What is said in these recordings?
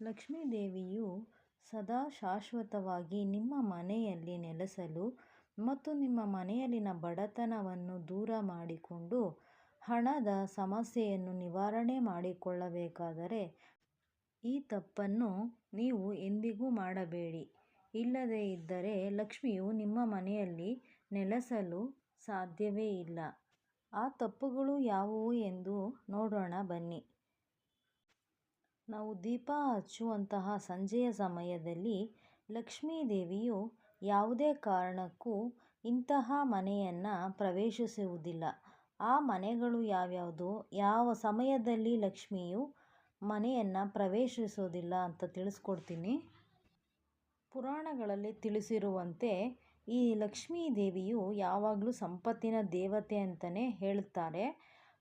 ಲಕ್ಷ್ಮೀದೇವಿಯು ಸದಾ ಶಾಶ್ವತವಾಗಿ ನಿಮ್ಮ ಮನೆಯಲ್ಲಿ ನೆಲೆಸಲು ಮತ್ತು ನಿಮ್ಮ ಮನೆಯಲ್ಲಿನ ಬಡತನವನ್ನು ದೂರ ಮಾಡಿಕೊಂಡು ಹಣದ ಸಮಸ್ಯೆಯನ್ನು ನಿವಾರಣೆ ಮಾಡಿಕೊಳ್ಳಬೇಕಾದರೆ ಈ ತಪ್ಪನ್ನು ನೀವು ಎಂದಿಗೂ ಮಾಡಬೇಡಿ. ಇಲ್ಲದೇ ಇದ್ದರೆ ಲಕ್ಷ್ಮಿಯು ನಿಮ್ಮ ಮನೆಯಲ್ಲಿ ನೆಲೆಸಲು ಸಾಧ್ಯವೇ ಇಲ್ಲ. ಆ ತಪ್ಪುಗಳು ಯಾವುವು ಎಂದು ನೋಡೋಣ ಬನ್ನಿ. ನಾವು ದೀಪ ಹಚ್ಚುವಂತಹ ಸಂಜೆಯ ಸಮಯದಲ್ಲಿ ಲಕ್ಷ್ಮೀ ದೇವಿಯು ಯಾವುದೇ ಕಾರಣಕ್ಕೂ ಇಂತಹ ಮನೆಯನ್ನು ಪ್ರವೇಶಿಸುವುದಿಲ್ಲ. ಆ ಮನೆಗಳು ಯಾವ್ಯಾವುದು ಯಾವ ಸಮಯದಲ್ಲಿ ಲಕ್ಷ್ಮಿಯು ಮನೆಯನ್ನು ಪ್ರವೇಶಿಸೋದಿಲ್ಲ ಅಂತ ತಿಳಿಸ್ಕೊಡ್ತೀನಿ. ಪುರಾಣಗಳಲ್ಲಿ ತಿಳಿಸಿರುವಂತೆ ಈ ಲಕ್ಷ್ಮೀ ದೇವಿಯು ಯಾವಾಗಲೂ ಸಂಪತ್ತಿನ ದೇವತೆ ಅಂತಲೇ ಹೇಳುತ್ತಾರೆ.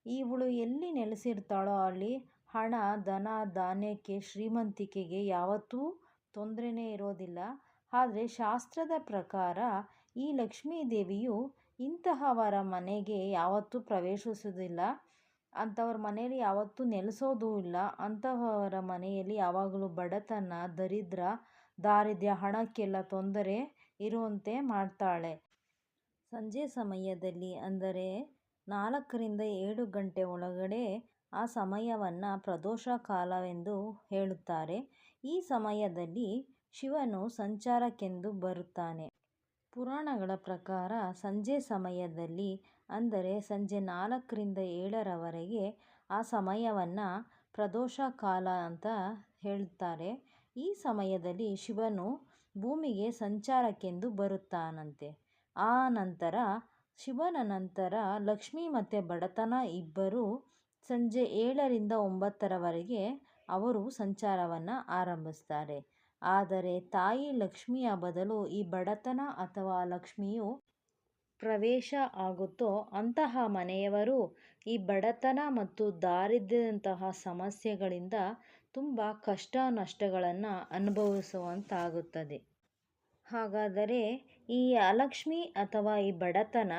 ಇವಳು ಎಲ್ಲಿ ನೆಲೆಸಿರ್ತಾಳೋ ಅಲ್ಲಿ ಹಣ, ಧನ, ಧಾನ್ಯಕ್ಕೆ, ಶ್ರೀಮಂತಿಕೆಗೆ ಯಾವತ್ತೂ ತೊಂದರೆನೇ ಇರೋದಿಲ್ಲ. ಆದರೆ ಶಾಸ್ತ್ರದ ಪ್ರಕಾರ ಈ ಲಕ್ಷ್ಮೀದೇವಿಯು ಇಂತಹವರ ಮನೆಗೆ ಯಾವತ್ತೂ ಪ್ರವೇಶಿಸೋದಿಲ್ಲ. ಅಂಥವ್ರ ಮನೆಯಲ್ಲಿ ಯಾವತ್ತೂ ನೆಲೆಸೋದೂ ಇಲ್ಲ. ಅಂತಹವರ ಮನೆಯಲ್ಲಿ ಯಾವಾಗಲೂ ಬಡತನ, ದರಿದ್ರ, ದಾರಿದ್ರ್ಯ, ಹಣಕ್ಕೆಲ್ಲ ತೊಂದರೆ ಇರುವಂತೆ ಮಾಡ್ತಾಳೆ. ಸಂಜೆ ಸಮಯದಲ್ಲಿ ಅಂದರೆ ನಾಲ್ಕರಿಂದ ಏಳು ಗಂಟೆ ಒಳಗಡೆ ಆ ಸಮಯವನ್ನು ಪ್ರದೋಷ ಕಾಲವೆಂದು ಹೇಳುತ್ತಾರೆ. ಈ ಸಮಯದಲ್ಲಿ ಶಿವನು ಸಂಚಾರಕ್ಕೆಂದು ಬರುತ್ತಾನೆ. ಪುರಾಣಗಳ ಪ್ರಕಾರ ಸಂಜೆ ಸಮಯದಲ್ಲಿ, ಅಂದರೆ ಸಂಜೆ ನಾಲ್ಕರಿಂದ ಏಳರವರೆಗೆ, ಆ ಸಮಯವನ್ನು ಪ್ರದೋಷ ಕಾಲ ಅಂತ ಹೇಳುತ್ತಾರೆ. ಈ ಸಮಯದಲ್ಲಿ ಶಿವನು ಭೂಮಿಗೆ ಸಂಚಾರಕ್ಕೆಂದು ಬರುತ್ತಾನಂತೆ. ಆ ನಂತರ, ಶಿವನ ನಂತರ ಲಕ್ಷ್ಮಿ ಮತ್ತು ಬಡತನ ಇಬ್ಬರೂ ಸಂಜೆ ಏಳರಿಂದ ಒಂಬತ್ತರವರೆಗೆ ಅವರು ಸಂಚಾರವನ್ನು ಆರಂಭಿಸ್ತಾರೆ. ಆದರೆ ತಾಯಿ ಲಕ್ಷ್ಮಿಯ ಬದಲು ಈ ಬಡತನ ಅಥವಾ ಲಕ್ಷ್ಮಿಯು ಪ್ರವೇಶ ಆಗುತ್ತೋ ಅಂತಹ ಮನೆಯವರು ಈ ಬಡತನ ಮತ್ತು ದಾರಿದ್ರ್ಯದಂತಹ ಸಮಸ್ಯೆಗಳಿಂದ ತುಂಬ ಕಷ್ಟ ನಷ್ಟಗಳನ್ನು ಅನುಭವಿಸುವಂತಾಗುತ್ತದೆ. ಹಾಗಾದರೆ ಈ ಅಲಕ್ಷ್ಮಿ ಅಥವಾ ಈ ಬಡತನ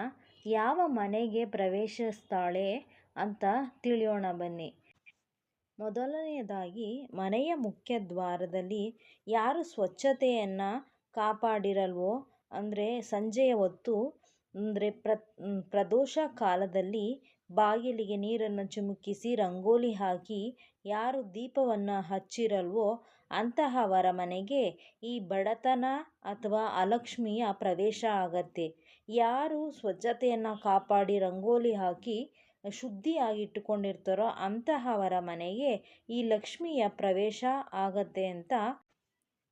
ಯಾವ ಮನೆಗೆ ಪ್ರವೇಶಿಸ್ತಾಳೆ ಅಂತ ತಿಳಿಯೋಣ ಬನ್ನಿ. ಮೊದಲನೆಯದಾಗಿ, ಮನೆಯ ಮುಖ್ಯ ದ್ವಾರದಲ್ಲಿ ಯಾರು ಸ್ವಚ್ಛತೆಯನ್ನು ಕಾಪಾಡಿರಲ್ವೋ, ಅಂದರೆ ಸಂಜೆಯ ಹೊತ್ತು, ಅಂದರೆ ಪ್ರದೋಷ ಕಾಲದಲ್ಲಿ ಬಾಗಿಲಿಗೆ ನೀರನ್ನು ಚಿಮುಕಿಸಿ ರಂಗೋಲಿ ಹಾಕಿ ಯಾರು ದೀಪವನ್ನು ಹಚ್ಚಿರಲ್ವೋ ಅಂತಹವರ ಮನೆಗೆ ಈ ಬಡತನ ಅಥವಾ ಅಲಕ್ಷ್ಮಿಯ ಪ್ರವೇಶ ಆಗತ್ತೆ. ಯಾರು ಸ್ವಚ್ಛತೆಯನ್ನು ಕಾಪಾಡಿ ರಂಗೋಲಿ ಹಾಕಿ ಶುದ್ಧಿಯಾಗಿ ಇಟ್ಟುಕೊಂಡಿರ್ತಾರೋ ಅಂತಹವರ ಮನೆಗೆ ಈ ಲಕ್ಷ್ಮಿಯ ಪ್ರವೇಶ ಆಗತ್ತೆ ಅಂತ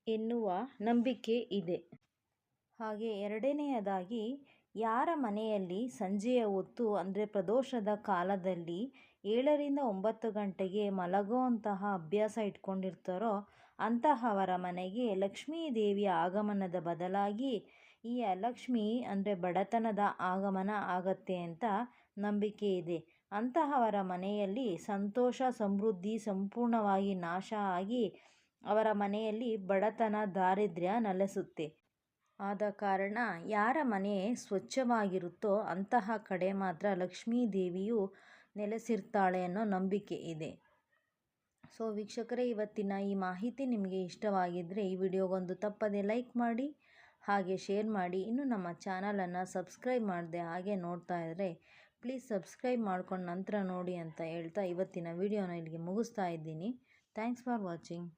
ಎನ್ನುವ ನಂಬಿಕೆ ಇದೆ. ಹಾಗೆ ಎರಡನೆಯದಾಗಿ, ಯಾರ ಮನೆಯಲ್ಲಿ ಸಂಜೆಯ ಹೊತ್ತು, ಅಂದರೆ ಪ್ರದೋಷದ ಕಾಲದಲ್ಲಿ ಏಳರಿಂದ ಒಂಬತ್ತು ಗಂಟೆಗೆ ಮಲಗುವಂತಹ ಅಭ್ಯಾಸ ಇಟ್ಕೊಂಡಿರ್ತಾರೋ ಅಂತಹವರ ಮನೆಗೆ ಲಕ್ಷ್ಮೀ ದೇವಿಯ ಆಗಮನದ ಬದಲಾಗಿ ಈ ಅಲಕ್ಷ್ಮಿ ಅಂದರೆ ಬಡತನದ ಆಗಮನ ಆಗತ್ತೆ ಅಂತ ನಂಬಿಕೆ ಇದೆ. ಅಂತಹವರ ಮನೆಯಲ್ಲಿ ಸಂತೋಷ, ಸಮೃದ್ಧಿ ಸಂಪೂರ್ಣವಾಗಿ ನಾಶ ಆಗಿ ಅವರ ಮನೆಯಲ್ಲಿ ಬಡತನ, ದಾರಿದ್ರ್ಯ ನೆಲೆಸುತ್ತೆ. ಆದ ಕಾರಣ ಯಾರ ಮನೆ ಸ್ವಚ್ಛವಾಗಿರುತ್ತೋ ಅಂತಹ ಕಡೆ ಮಾತ್ರ ಲಕ್ಷ್ಮೀ ದೇವಿಯು ನೆಲೆಸಿರ್ತಾಳೆ ಅನ್ನೋ ನಂಬಿಕೆ ಇದೆ. ಸೊ ವೀಕ್ಷಕರೇ, ಇವತ್ತಿನ ಈ ಮಾಹಿತಿ ನಿಮಗೆ ಇಷ್ಟವಾಗಿದ್ದರೆ ಈ ವಿಡಿಯೋಗೊಂದು ತಪ್ಪದೆ ಲೈಕ್ ಮಾಡಿ ಹಾಗೆ ಶೇರ್ ಮಾಡಿ. ಇನ್ನೂ ನಮ್ಮ ಚಾನಲನ್ನು ಸಬ್ಸ್ಕ್ರೈಬ್ ಮಾಡದೆ ಹಾಗೆ ನೋಡ್ತಾ ಇದ್ದರೆ ಪ್ಲೀಸ್ ಸಬ್ಸ್ಕ್ರೈಬ್ ಮಾಡ್ಕೊಂಡು ನಂತರ ನೋಡಿ ಅಂತ ಹೇಳ್ತಾ ಇವತ್ತಿನ ವಿಡಿಯೋನ ಇಲ್ಲಿಗೆ ಮುಗಿಸ್ತಾ ಇದ್ದೀನಿ. Thanks for watching.